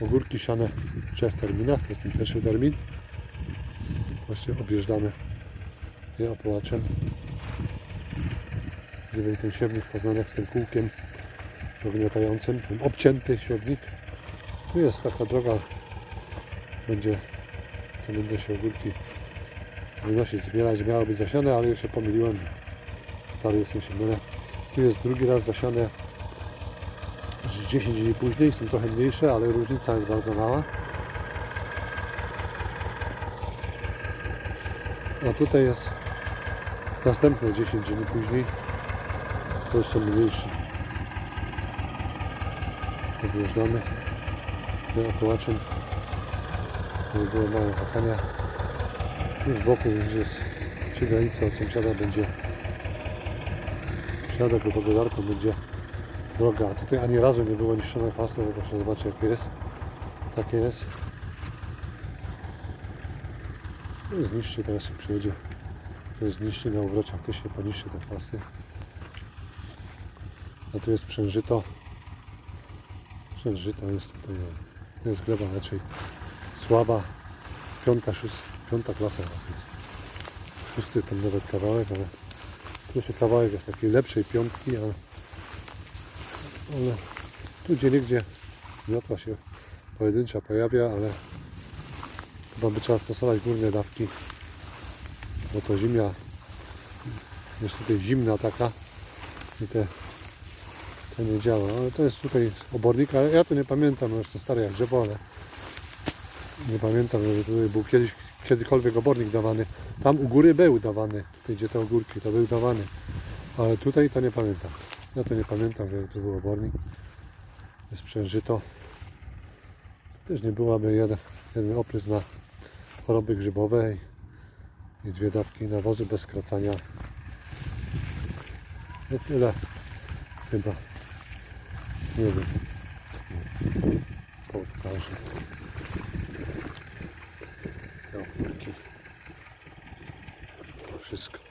Ogórki siane w trzech terminach, to jest ten pierwszy termin. Właśnie objeżdżamy je opłaczem. Gdyby ten siewnik poznaniak z tym kółkiem dogniatającym, ten obcięty siewnik. Tu jest taka droga, będzie, co będę się ogórki wynosić, zbierać, miało być zasiane, ale już się pomyliłem. Stary jestem się mylę. Tu jest drugi raz zasiane 10 dni później, są trochę mniejsze, ale różnica jest bardzo mała. A tutaj jest następne 10 dni później. To już są mniejsze. Objeżdżamy tym okołaczem. To nie było mało hakania. Tu z boku gdzie jest przy granicy od sąsiada będzie środek do gospodarką będzie droga. Tutaj ani razu nie było niszczone chwastu, bo proszę zobaczyć jakie jest. Takie jest. Zniszczy teraz się przyjedzie. To zniszczy na uwroczach też się poniszczy te chwasty. A tu jest przężyto. Przężyto jest tutaj. To jest gleba raczej słaba. Piąta, szóst, piąta klasa. to. Szósty tam nawet kawałek, ale tu się kawałek jest takiej lepszej piątki, a ale tu gdzie niegdzie miotła się pojedyncza pojawia, ale chyba by trzeba stosować górne dawki, bo to zimia jest tutaj zimna taka i te to nie działa, ale to jest tutaj obornik, ja to nie pamiętam, już to stare jak drzewo, ale nie pamiętam, żeby tutaj był kiedyś, kiedykolwiek obornik dawany. Tam u góry był dawany, tutaj gdzie te ogórki, to był dawany, ale tutaj to nie pamiętam. Ja to nie pamiętam, że tu był obornik. Jest przężyto. Też nie byłaby jeden, jeden oprys na choroby grzybowe i, dwie dawki nawozu bez skracania. No tyle chyba. Nie wiem. Pokażę. Ogórki. To wszystko.